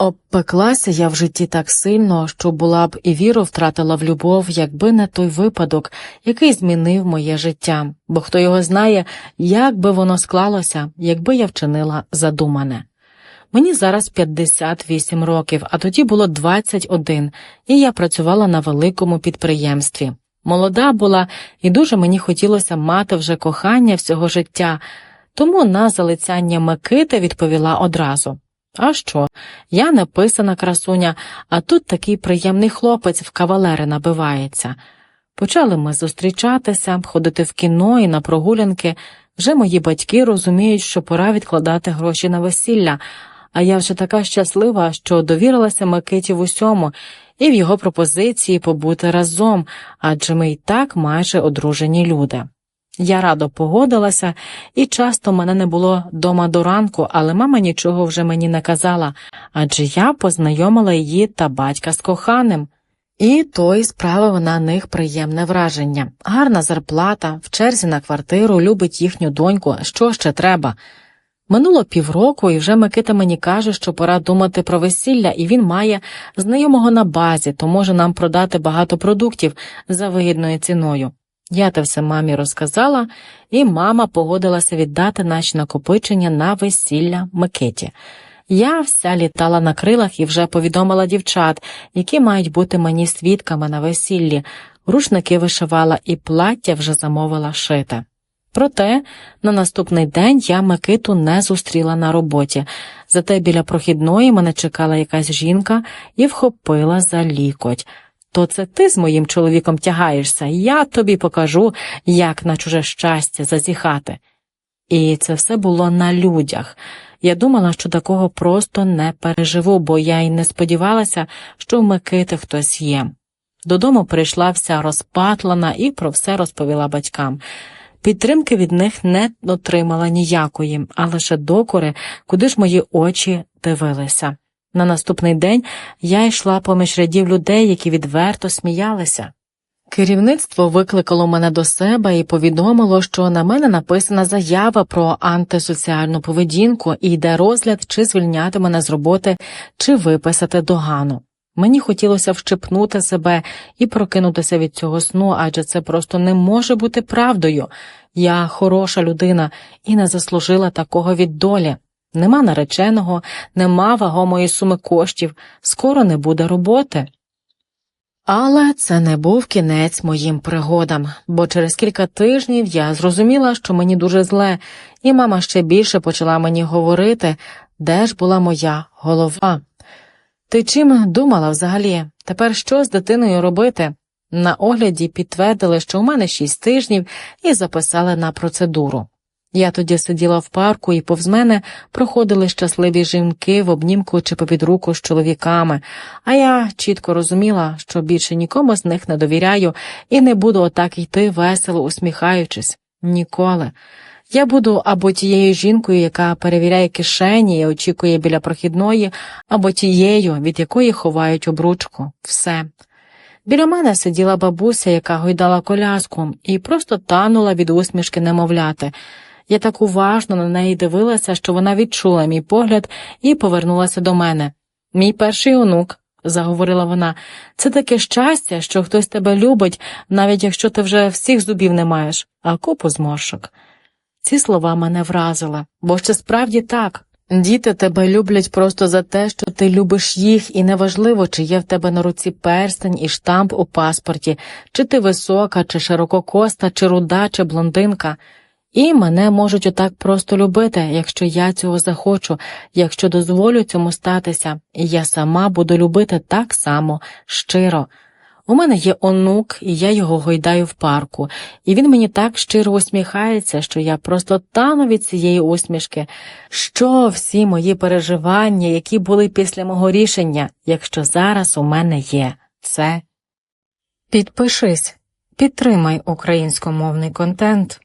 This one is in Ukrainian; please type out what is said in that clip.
Обпеклася я в житті так сильно, що була б і віру втратила в любов, якби не той випадок, який змінив моє життя, бо хто його знає, як би воно склалося, якби я вчинила задумане. Мені зараз 58 років, а тоді було 21, і я працювала на великому підприємстві. Молода була, і дуже мені хотілося мати вже кохання всього життя, тому на залицяння Микити відповіла одразу. А що? Я написана красуня, а тут такий приємний хлопець в кавалери набивається. Почали ми зустрічатися, ходити в кіно і на прогулянки. Вже мої батьки розуміють, що пора відкладати гроші на весілля, а я вже така щаслива, що довірилася Микиті в усьому і в його пропозиції побути разом, адже ми й так майже одружені люди. Я радо погодилася, і часто мене не було дома до ранку, але мама нічого вже мені не казала, адже я познайомила її та батька з коханим. І той справив на них приємне враження. Гарна зарплата, в черзі на квартиру, любить їхню доньку, що ще треба. Минуло півроку, і вже Микита мені каже, що пора думати про весілля, і він має знайомого на базі, то може нам продати багато продуктів за вигідною ціною. Я те все мамі розказала, і мама погодилася віддати наші накопичення на весілля Микиті. Я вся літала на крилах і вже повідомила дівчат, які мають бути мені свідками на весіллі, рушники вишивала і плаття вже замовила шите. Проте на наступний день я Микиту не зустріла на роботі, зате біля прохідної мене чекала якась жінка і вхопила за лікоть. То це ти з моїм чоловіком тягаєшся, я тобі покажу, як на чуже щастя зазіхати. І це все було на людях. Я думала, що такого просто не переживу, бо я й не сподівалася, що в Микити хтось є. Додому прийшла вся розпатлана і про все розповіла батькам. Підтримки від них не отримала ніякої, а лише докори, куди ж мої очі дивилися. На наступний день я йшла поміж рядів людей, які відверто сміялися. Керівництво викликало мене до себе і повідомило, що на мене написана заява про антисоціальну поведінку і йде розгляд, чи звільняти мене з роботи, чи виписати догану. Мені хотілося вщипнути себе і прокинутися від цього сну, адже це просто не може бути правдою. Я хороша людина і не заслужила такого від долі. Нема нареченого, нема вагомої суми коштів, скоро не буде роботи. Але це не був кінець моїм пригодам, бо через кілька тижнів я зрозуміла, що мені дуже зле, і мама ще більше почала мені говорити, де ж була моя голова. Ти чим думала взагалі? Тепер що з дитиною робити? На огляді підтвердили, що у мене шість тижнів, і записали на процедуру. Я тоді сиділа в парку, і повз мене проходили щасливі жінки в обнімку чи попід руку з чоловіками, а я чітко розуміла, що більше нікому з них не довіряю і не буду отак йти весело усміхаючись. Ніколи. Я буду або тією жінкою, яка перевіряє кишені і очікує біля прохідної, або тією, від якої ховають обручку. Все. Біля мене сиділа бабуся, яка гойдала коляску, і просто танула від усмішки немовляти. Я так уважно на неї дивилася, що вона відчула мій погляд і повернулася до мене. Мій перший онук, заговорила вона, це таке щастя, що хтось тебе любить, навіть якщо ти вже всіх зубів не маєш, а купу зморшок. Ці слова мене вразили, бо це справді так. Діти тебе люблять просто за те, що ти любиш їх, і неважливо, чи є в тебе на руці перстень і штамп у паспорті, чи ти висока, чи ширококоста, чи руда, чи блондинка. І мене можуть отак просто любити, якщо я цього захочу, якщо дозволю цьому статися, і я сама буду любити так само щиро. У мене є онук, і я його гойдаю в парку, і він мені так щиро усміхається, що я просто тану від цієї усмішки. Що всі мої переживання, які були після мого рішення, якщо зараз у мене є це. Підпишись, підтримай українськомовний контент.